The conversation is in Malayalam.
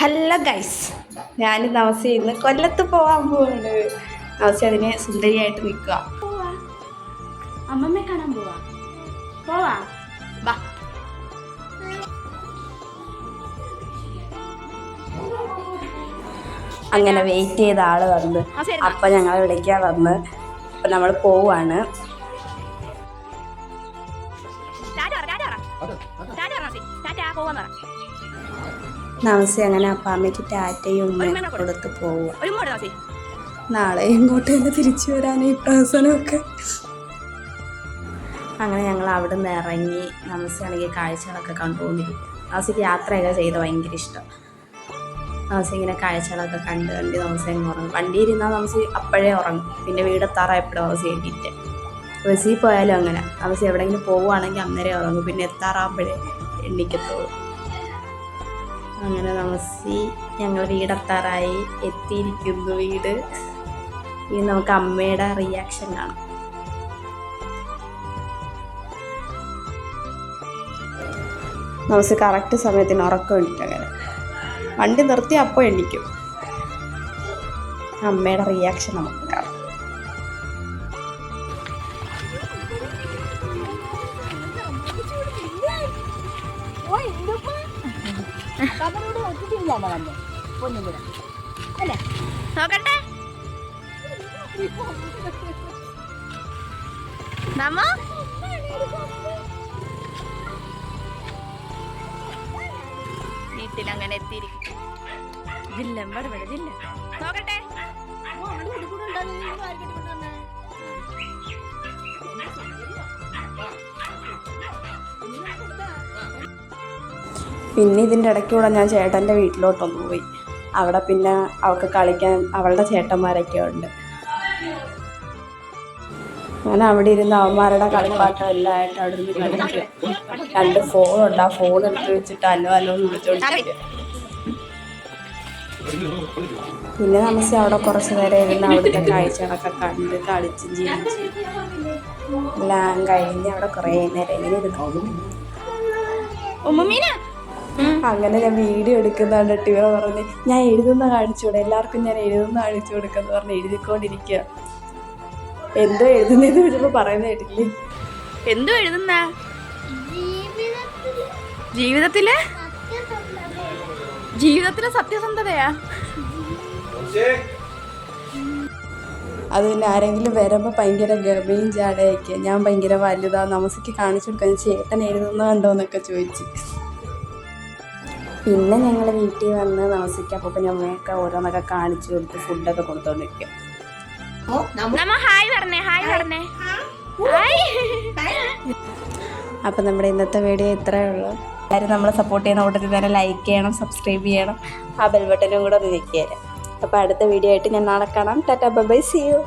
ഹലോ ഗൈസ് ഞാൻ നവസി ഇന്ന് കൊല്ലത്ത് പോകാൻ പോവാണ് നവസി അതിനെ സുന്ദരിയായിട്ട് നിൽക്കുക. അമ്മമ്മയെ കാണാൻ പോവാ. പോവാ. വാ. അങ്ങനെ വെയിറ്റ് ചെയ്ത ആൾ വന്ന്. അപ്പൊ ഞങ്ങളെ വിളിക്കാൻ വന്ന്. അപ്പൊ നമ്മൾ പോവാണ്. ടാറ്റ പോവാന്ന് പറ. നമസി അങ്ങനെ അപ്പാമ്മയ്ക്ക് ടാറ്റയും ഉമ്മ കൊടുത്ത് പോവുക നാളെ ഇങ്ങോട്ട് തന്നെ തിരിച്ചു വരാൻ ഈ പ്രഹസനമൊക്കെ? അങ്ങനെ ഞങ്ങൾ അവിടെ നിന്ന് ഇറങ്ങി നമസിയാണെങ്കിൽ കാഴ്ചകളൊക്കെ കണ്ടുകൊണ്ടിരിക്കും. നമസിക്ക് യാത്രയൊക്കെ ചെയ്ത് ഭയങ്കര ഇഷ്ടം. നമസി ഇങ്ങനെ കാഴ്ചകളൊക്കെ കണ്ട് കണ്ട് നമസി അങ്ങ് ഉറങ്ങും. വണ്ടിയിരുന്നാൽ നമസി അപ്പോഴേ ഉറങ്ങും. പിന്നെ വീടെത്താറായപ്പോഴും നമസി എണ്ണീറ്റ് ബസ്സിൽ പോയാലും അങ്ങനെ. നമസി എവിടെയെങ്കിലും പോവുകയാണെങ്കിൽ അന്നേരം ഉറങ്ങും. പിന്നെ എത്താറാകുമ്പോഴേ എണ്ണിക്കത്തുള്ളൂ അങ്ങനെ നമസി ഞങ്ങൾ വീടെത്താറായി എത്തിയിരിക്കുന്നു വീട്. ഇനി നമുക്ക് അമ്മയുടെ റിയാക്ഷൻ കാണാം. നമസ് കറക്റ്റ് സമയത്തിന് ഉറക്കം എണീക്കും അങ്ങനെ. വണ്ടി നിർത്തി അപ്പോൾ എണീക്കും. അമ്മയുടെ റിയാക്ഷൻ നമുക്ക് കാണാം. നോക്കട്ടെ. നമ്മ വീട്ടിൽ അങ്ങനെ എത്തിയിരിക്കും. ജില്ല ഇവിടെ ജില്ല. നോക്കട്ടെ. പിന്നെ ഇതിന്റെ ഇടയ്ക്കൂടെ ഞാൻ ചേട്ടന്റെ വീട്ടിലോട്ടൊന്ന് പോയി. അവിടെ പിന്നെ അവൾക്ക് കളിക്കാൻ അവളുടെ ചേട്ടന്മാരൊക്കെ ഉണ്ട്. ഞാൻ അവിടെ ഇരുന്ന് അവന്മാരുടെ കളിപ്പാട്ടം എല്ലാം ആയിട്ട് അവിടെ നിന്ന് കളിക്കുക രണ്ട് ഫോണുണ്ട് ആ ഫോൺ എടുത്ത് വെച്ചിട്ട് അല്ലോ അല്ലോ എന്ന് പിന്നെ നമസ്തേ അവിടെ കുറച്ച് നേരം ഇരുന്ന് അവിടുത്തെ കാഴ്ചകളൊക്കെ കണ്ട് കളിച്ച് ജീവിച്ച് എല്ലാം കഴിഞ്ഞ് അവിടെ കുറേ നേരം ഇങ്ങനെ ഇരുന്നു. അങ്ങനെ ഞാൻ വീഡിയോ എടുക്കുന്ന കണ്ടിട്ട് ഇവ പറഞ്ഞ്. ഞാൻ എഴുതുന്ന കാണിച്ചുകൂടെ? എല്ലാവർക്കും ഞാൻ എഴുതുന്ന കാണിച്ചു കൊടുക്കാന്ന് പറഞ്ഞ് എഴുതിക്കൊണ്ടിരിക്കുക. എന്തോ എഴുതുന്നതെന്ന് ചോദിച്ചപ്പോൾ പറയുന്ന കേട്ടില്ലേ എന്തോ എഴുതുന്ന? ജീവിതത്തിലെ ജീവിതത്തിലെ? സത്യസന്ധതയാ. അത് പിന്നെ ആരെങ്കിലും വരുമ്പോൾ ഭയങ്കര ഗർഭയും ജാടയൊക്കെ ഞാൻ ഭയങ്കര വലുതാ. നമസ്ക്ക് കാണിച്ചു കൊടുക്കാൻ ചേട്ടൻ എഴുതുന്ന കണ്ടോ എന്നൊക്കെ ചോദിച്ചു. പിന്നെ ഞങ്ങൾ വീട്ടിൽ വന്ന് നമസ്ക്ക് പിന്നെ അമ്മയൊക്കെ ഓരോന്നൊക്കെ കാണിച്ചു കൊടുത്ത് ഫുഡൊക്കെ കൊടുത്തോണ്ടിരിക്കും. നമ്മ ഹായ് പറഞ്ഞേ ഹായ് പറഞ്ഞേ. ഹായ്. അപ്പം നമ്മുടെ ഇന്നത്തെ വീഡിയോ ഇത്രയേ ഉള്ളൂ. എല്ലാവരും നമ്മളെ സപ്പോർട്ട് ചെയ്യുന്ന കൂട്ടത്തിൽ തന്നെ ലൈക്ക് ചെയ്യണം സബ്സ്ക്രൈബ് ചെയ്യണം. ആ ബെൽ ബട്ടനും കൂടെ ഒന്ന് ഞെക്കിയാൽ അപ്പോൾ അടുത്ത വീഡിയോ ആയിട്ട് ഞാൻ നാളെ കാണാം. Tata bye C U